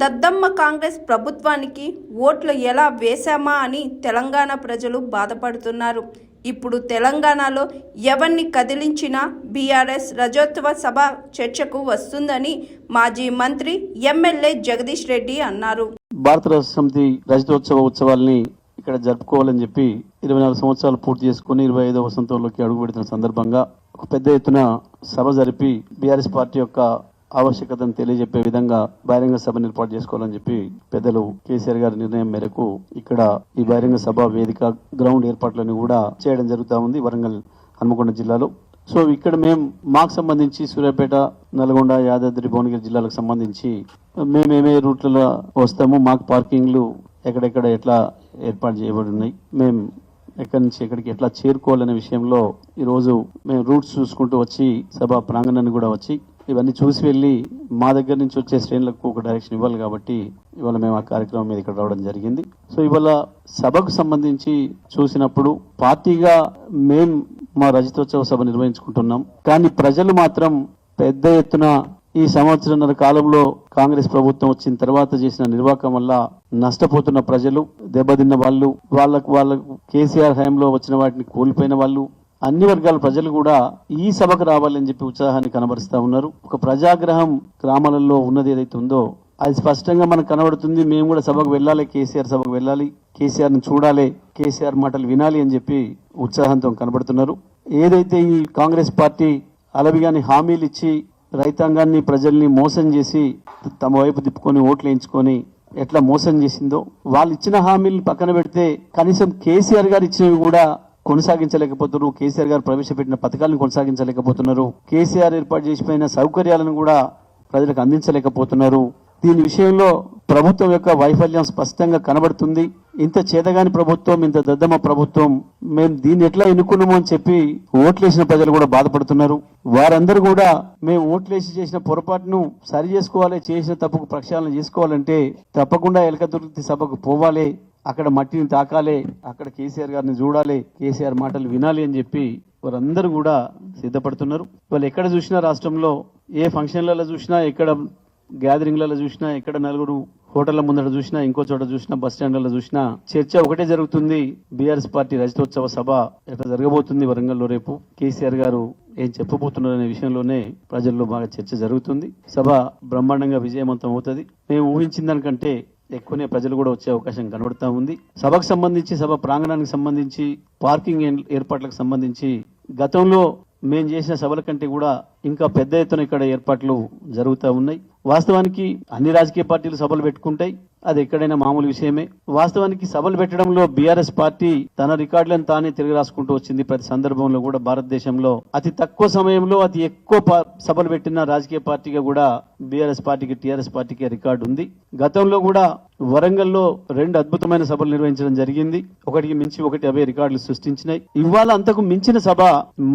దద్దమ్మ కాంగ్రెస్ ప్రభుత్వానికి ఓట్లు ఎలా వేశామా అని తెలంగాణ ప్రజలు బాధపడుతున్నారు. ఇప్పుడు తెలంగాణలో ఎవరిని కదిలించినా బీఆర్ఎస్ రజోత్సవ సభ చర్చకు వస్తుందని మాజీ మంత్రి ఎమ్మెల్యే జగదీష్ రెడ్డి అన్నారు. భారత రాష్ట్ర సమితి రజతోత్సవ ఉత్సవాల్ని ఇక్కడ జరుపుకోవాలని చెప్పి ఇరవై నాలుగు సంవత్సరాలు పూర్తి చేసుకుని ఇరవై ఐదవ వసంతంలోకి అడుగు పెడుతున్న సందర్భంగా ఒక పెద్ద ఎత్తున సభ జరిపి బీఆర్ఎస్ పార్టీ యొక్క ఆవశ్యకతను తెలియజెప్పే విధంగా బహిరంగ సభను ఏర్పాటు చేసుకోవాలని చెప్పి పెద్దలు కేసీఆర్ గారి నిర్ణయం మేరకు ఇక్కడ ఈ బహిరంగ సభ వేదిక గ్రౌండ్ ఏర్పాట్లను కూడా చేయడం జరుగుతా ఉంది వరంగల్ హన్మకొండ జిల్లాలో. సో ఇక్కడ మేము మాకు సంబంధించి సూర్యాపేట నల్గొండ యాదాద్రి భువనగిరి జిల్లాలకు సంబంధించి మేము ఏమే రూట్లలో వస్తాము మాకు పార్కింగ్లు ఎక్కడెక్కడ ఎట్లా ఏర్పాటు చేయబడి ఉన్నాయి మేము ఎక్కడి నుంచి ఎక్కడికి ఎట్లా చేరుకోవాలనే విషయంలో ఈరోజు మేము రూట్స్ చూసుకుంటూ వచ్చి సభ ప్రాంగణాన్ని కూడా వచ్చి ఇవన్నీ చూసి వెళ్ళి మా దగ్గర నుంచి వచ్చే శ్రేణులకు ఒక డైరెక్షన్ ఇవ్వాలి కాబట్టి ఇవాళ మేము ఆ కార్యక్రమం మీద ఇక్కడ రావడం జరిగింది. సో ఇవాళ సభకు సంబంధించి చూసినప్పుడు పార్టీగా మేం మా రజతోత్సవ సభ నిర్వహించుకుంటున్నాం. కానీ ప్రజలు మాత్రం పెద్ద ఎత్తున ఈ సంవత్సరంన్నర కాలంలో కాంగ్రెస్ ప్రభుత్వం వచ్చిన తర్వాత చేసిన నిర్వాహకం వల్ల నష్టపోతున్న ప్రజలు దెబ్బతిన్న వాళ్ళు వాళ్ళకు వాళ్ళకు కేసీఆర్ హయాంలో వచ్చిన వాటిని కోల్పోయిన వాళ్ళు అన్ని వర్గాల ప్రజలు కూడా ఈ సభకు రావాలని చెప్పి ఉత్సాహాన్ని కనబరుస్తా ఉన్నారు. ఒక ప్రజాగ్రహం గ్రామాలలో ఉన్నది ఏదైతే ఉందో అది స్పష్టంగా మనకు కనబడుతుంది. మేము కూడా సభకు వెళ్ళాలి కేసీఆర్ సభకు వెళ్ళాలి కేసీఆర్ని చూడాలి కేసీఆర్ మాటలు వినాలి అని చెప్పి ఉత్సాహంతో కనబడుతున్నారు. ఏదైతే ఈ కాంగ్రెస్ పార్టీ అలవిగాని హామీలు ఇచ్చి రైతాంగాన్ని ప్రజల్ని మోసం చేసి తమ వైపు తిప్పుకొని ఓట్లు వేయించుకొని ఎట్లా మోసం చేసిందో వాళ్ళు ఇచ్చిన హామీలు పక్కన పెడితే కనీసం కేసీఆర్ గారు ఇచ్చినవి కూడా కొనసాగించలేకపోతున్నారు. కేసీఆర్ గారు ప్రవేశపెట్టిన పథకాలను కొనసాగించలేకపోతున్నారు. కేసీఆర్ ఏర్పాటు చేసిపోయిన సౌకర్యాలను కూడా ప్రజలకు అందించలేకపోతున్నారు. దీని విషయంలో ప్రభుత్వం యొక్క వైఫల్యం స్పష్టంగా కనబడుతుంది. ఇంత చేతగాని ప్రభుత్వం ఇంత దద్దమ్మ ప్రభుత్వం మేము దీన్ని ఎట్లా ఎన్నుకున్నాము అని చెప్పి ఓట్లేసిన ప్రజలు కూడా బాధపడుతున్నారు. వారందరూ కూడా మేము ఓట్లేసి చేసిన పొరపాటును సరి చేసుకోవాలి చేసిన తప్పుకు ప్రక్షాళన చేసుకోవాలంటే తప్పకుండా ఎలకదుర్తి సభకు పోవాలి. అక్కడ మట్టిని తాకాలి అక్కడ కేసీఆర్ గారిని చూడాలి కేసీఆర్ మాటలు వినాలి అని చెప్పి వారందరూ కూడా సిద్ధపడుతున్నారు. వాళ్ళు ఎక్కడ చూసినా రాష్ట్రంలో ఏ ఫంక్షన్లలో చూసినా ఎక్కడ గ్యాదరింగ్లలో చూసినా ఎక్కడ నలుగురు హోటళ్ళ ముందర చూసినా ఇంకో చోట చూసినా బస్ స్టాండ్లలో చూసినా చర్చ ఒకటే జరుగుతుంది. బీఆర్ఎస్ పార్టీ రజతోత్సవ సభ ఎట్లా జరగబోతుంది వరంగల్లో రేపు? కేసీఆర్ గారు ఏం చెప్పబోతున్నారు అనే విషయంలోనే ప్రజల్లో బాగా చర్చ జరుగుతుంది. సభ బ్రహ్మాండంగా విజయవంతం అవుతుంది. మేము ఊహించిన దానికంటే ఎక్కువనే ప్రజలు కూడా వచ్చే అవకాశం కనబడుతూ ఉంది. సభకు సంబంధించి సభ ప్రాంగణానికి సంబంధించి పార్కింగ్ ఏర్పాట్లకు సంబంధించి గతంలో మేము చేసిన సభల కంటే కూడా ఇంకా పెద్ద ఎత్తున ఇక్కడ ఏర్పాట్లు జరుగుతూ ఉన్నాయి. వాస్తవానికి అన్ని రాజకీయ పార్టీలు సభలు పెట్టుకుంటాయి. అది ఎక్కడైనా మామూలు విషయమే. వాస్తవానికి సభలు పెట్టడంలో బీఆర్ఎస్ పార్టీ తన రికార్డులను తానే తిరిగి రాసుకుంటూ వచ్చింది. ప్రతి సందర్భంలో కూడా భారతదేశంలో అతి తక్కువ సమయంలో అతి ఎక్కువ సభలు పెట్టిన రాజకీయ పార్టీగా కూడా బీఆర్ఎస్ పార్టీకి టీఆర్ఎస్ పార్టీకి రికార్డు ఉంది. గతంలో కూడా వరంగల్లో రెండు అద్భుతమైన సభలు నిర్వహించడం జరిగింది. ఒకటికి మించి ఒకటి అవే రికార్డులు సృష్టించినాయి. ఇవాళ అంతకు మించిన సభ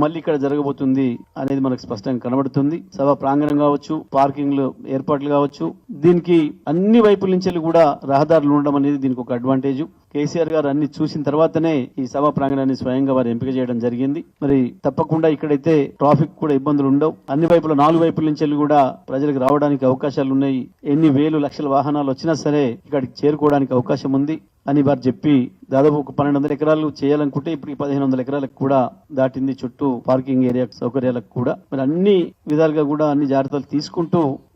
మళ్ళీ ఇక్కడ జరగబోతుంది అనేది మనకు స్పష్టంగా కనబడుతుంది. సభ ప్రాంగణం కావచ్చు పార్కింగ్లు ఏర్పాట్లు కావచ్చు దీనికి అన్ని వైపుల నుంచి కూడా రహదారులు ఉండడం అనేది దీనికి ఒక అడ్వాంటేజ్. కేసీఆర్ గారు అన్ని చూసిన తర్వాతనే ఈ సభ ప్రాంగణాన్ని స్వయంగా వారు ఎంపిక చేయడం జరిగింది. మరి తప్పకుండా ఇక్కడైతే ట్రాఫిక్ కూడా ఇబ్బందులు ఉండవు. అన్ని వైపుల నాలుగు వైపుల నుంచి కూడా ప్రజలకు రావడానికి అవకాశాలు ఉన్నాయి. ఎన్ని వేలు లక్షల వాహనాలు వచ్చినా సరే ఇక్కడికి చేరుకోవడానికి అవకాశం ఉంది అని వారు చెప్పి దాదాపు ఒక పన్నెండు వందల ఎకరాలు చేయాలనుకుంటే ఇప్పుడు పదిహేను వందల ఎకరాలకు కూడా దాటింది చుట్టూ పార్కింగ్ ఏరియా సౌకర్యాలకు కూడా. మరి అన్ని విధాలుగా కూడా అన్ని జాగ్రత్తలు తీసుకుంటూ